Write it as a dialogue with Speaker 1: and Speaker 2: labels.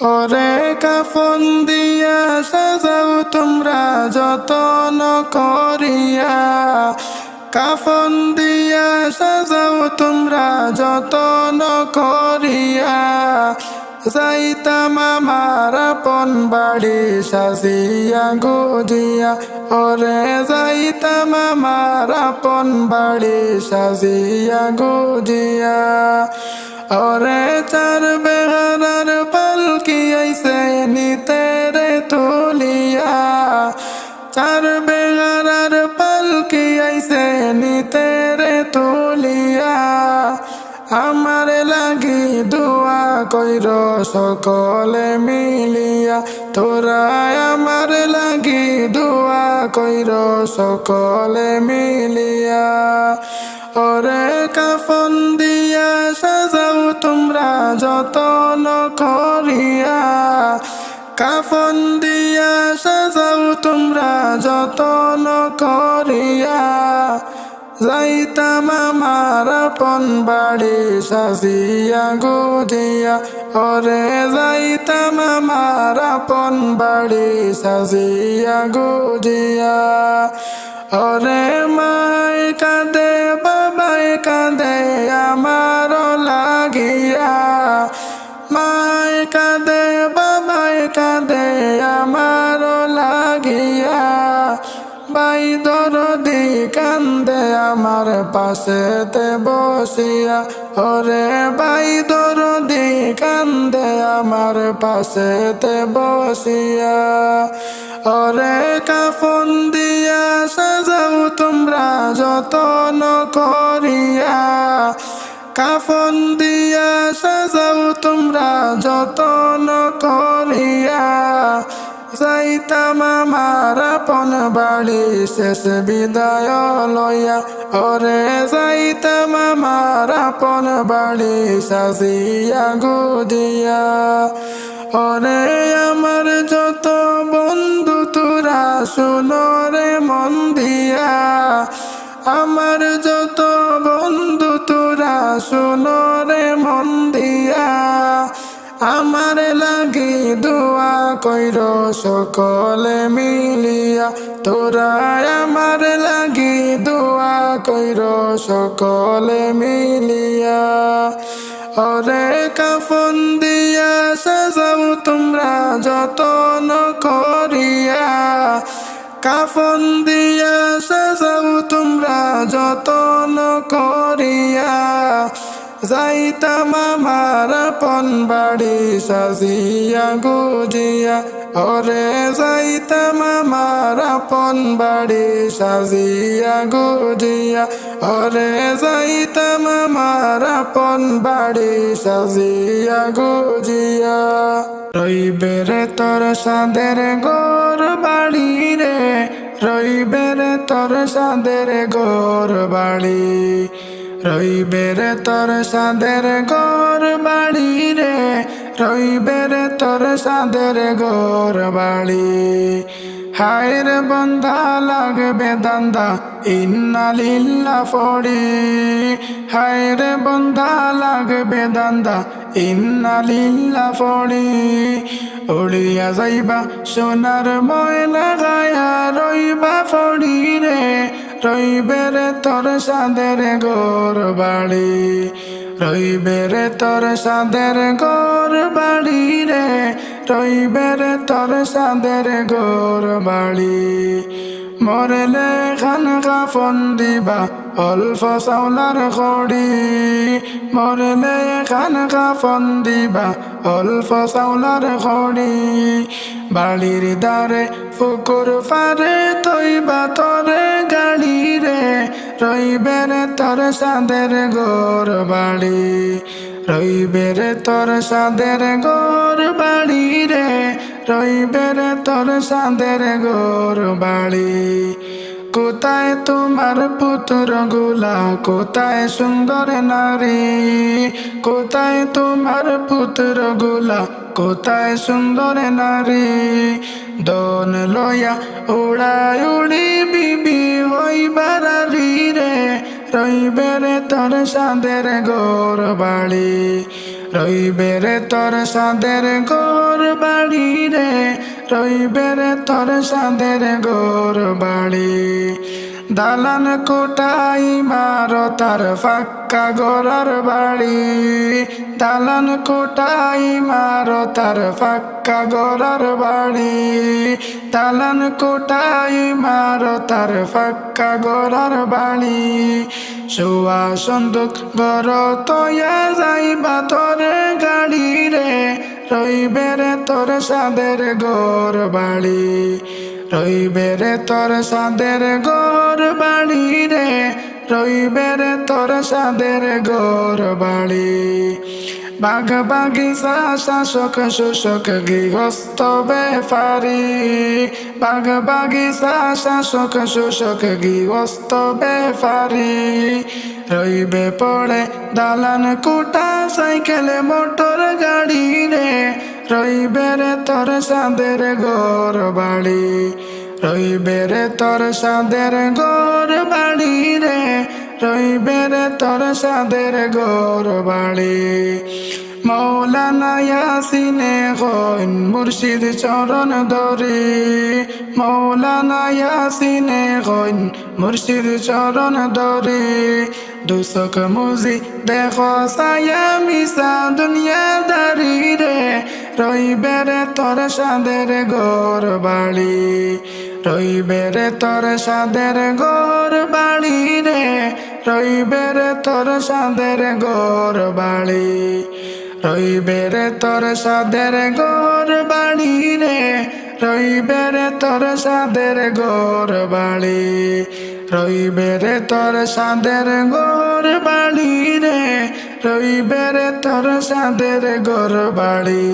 Speaker 1: ওরে কাফন দিয়া সাজাও তোমরা যতন করিয়া। কাফন দিয়া সাজাও তোমরা যতন করিয়া। যাইতাম আমার আপন বাড়ি সাজিয়া গুজিয়া। ওরে যাইতাম আমার আপন বাড়ি সাজিয়া গুজিয়া। ওরে চার তুলিয়া আমার লাগি দোয়া কইর সকলে মিলিয়া। তোরা আমার লাগি দোয়া কইর সকলে মিলিয়া। ওরে কাফন দিয়া সাজাও তোমরা যতন করিয়া। কাফন দিয়া সাজাও তোমরা যতন করিয়া। যাইতাম আপন বাড়ি সাজিয়া গুজিয়া, ওরে যাইতাম আমার আপন বাড়ি সাজিয়া গুজিয়া। ওরে মাই কাঁদে, বাবাই কাঁদে আমার লাগিয়া। মাই কাঁদে, বাবাই কাঁদে আমার লাগিয়া। বাই দরদি কান্দে আমার পাশেতে বসিয়া। ওরে বাই দরদি, কান্দে আমার পাশেতে বসিয়া। ওরে কাফন দিয়া সাজাও তোমরা যতন করিয়া। কাফন দিয়া সাজাও তোমরা যতন করিয়া যাইতাম আমার আপন বাড়ি, শেষ বিদায় লইয়া। ওরে যাইতাম আমার আপন বাড়ি, সাজিয়া গুদিয়া। ওরে আমার যত বন্ধু, তোরা শুনো রে মন দিয়া। আমার যত বন্ধু, তোরা শুনো দোয়া কইর সকলে মিলিয়া। তোরা আমার লাগি দোয়া কইর সকলে মিলিয়া। ওরে কাফন দিয়া সাজাও তোমরা যতন করিয়া। কাফন দিয়া সাজাও তোমরা যতন করিয়া। যাইতাম আমার আপন বাড়ি, সাজিয়া গুজিয়া। ওরে যাইতাম আমার আপন বাড়ি, সাজিয়া গুজিয়া। ওরে যাইতাম আমার আপন বাড়ি, সাজিয়া গুজিয়া। রইবে রে তোর সাদের গোর বাড়ি রে। রইবে রে তোর সাদের গোর বাড়ি। রইবে রে তোর সাদের গোর বাড়ি রে। রইবে রে তোর সাদের গোর বাড়ি। হায় রে বন্ধা, লাগবে দান্দা, ইন্না লিল্লা ফড়ি। হায় রে বন্ধা, লাগবে দান্দা, ইন্না লিল্লা ফড়ি। উড়িয়া যাইবা সোনার ময়লা গায়া, রইবা ফড়ি রে। রইবে রে তোর সাদের গোর বাড়ি। রইবে রে তোর সাদের গোর বাড়ি রে। রইবে রে তোর সাদের গোর বাড়ি। মরলে খান কাফন দিবা, অল্প চাউলার খড়ি। মরলে খান কাফন দিবা, অল্প চাউলার খড়ি। বাড়ির দ্বারে, ফুকুর ফারে তৈবা তরে গাড়ি রে রইবে রে তোর সাদের গোর বাড়ি রইবে রে তোর সাদের গোর বাড়ি রে। রইবে রে তোর সাদের গোর বাড়ি কোথায় তোমার পুত্রগুলা, কোথায় সুন্দর নারী? কোথায় তোমার পুত্রগুলা কোথায় সুন্দর নারী? দন লয়া উড়াই উড়ি, বিবি হইবারি রে। রইবে রে তোর সাদের গোর বাড়ি। রইবে রে তোর সাদের গোর বাড়ি রে। রইবে রে তোর সাদের গোর বাড়ি। দালান কোটাই মারো, তার ফাক্কা গোরার বাড়ি। দালান কোটাই মারো, তার ফাক্কা গোরার বাড়ি। দালান কোটাই মারো, তার ফাক্কা গোরার বাড়ি। শুয়া সন্দুক গর তয়া যাইবা তোর গাড়ি রে, রইবে রে তোর সাদের গোর বাড়ি। রইবে রে তোর সাদের গোর বাড়ি রে। রইবে রে তোর সাদের গোর বাড়ি। বাঘ বাগিচা, শাসক শোষক গৃহস্থ বেফারি। বাঘ বাগিচা, শাসক শোষক গৃহস্থ বেফারি। রইবে পড়ে দালান কুটা, সাইকেল, মোটর গাড়ি রে। রইবে রে তোর সাদের গোর বাড়ি। রইবে রে তোর সাদের গোর বাড়ি রে। রইবে রে তোর সাদের গোর বাড়ি। মৌলানা ইয়াসিনে হইন মুর্শিদ চরণ দরি মৌলানা ইয়াসিনে হইন মুর্শিদ চরণ দরি দুসক মুজি দেখো সায়া মিসা দুনিয়া দারি রে। রইবে রে তোর সাদের গোর বাড়ি। রইবে রে তোর সাদের গোর বাড়ি রে। রইবে রে তোর সাদের গোর বাড়ি। রইবে রে তোর সাদের গোর বাড়ি রে। রইবে রে তোর সাদের গোর বাড়ি। রইবে তোর সাদের গোর বাড়ি রে। রইবে তোর সাদের গোর বাড়ি।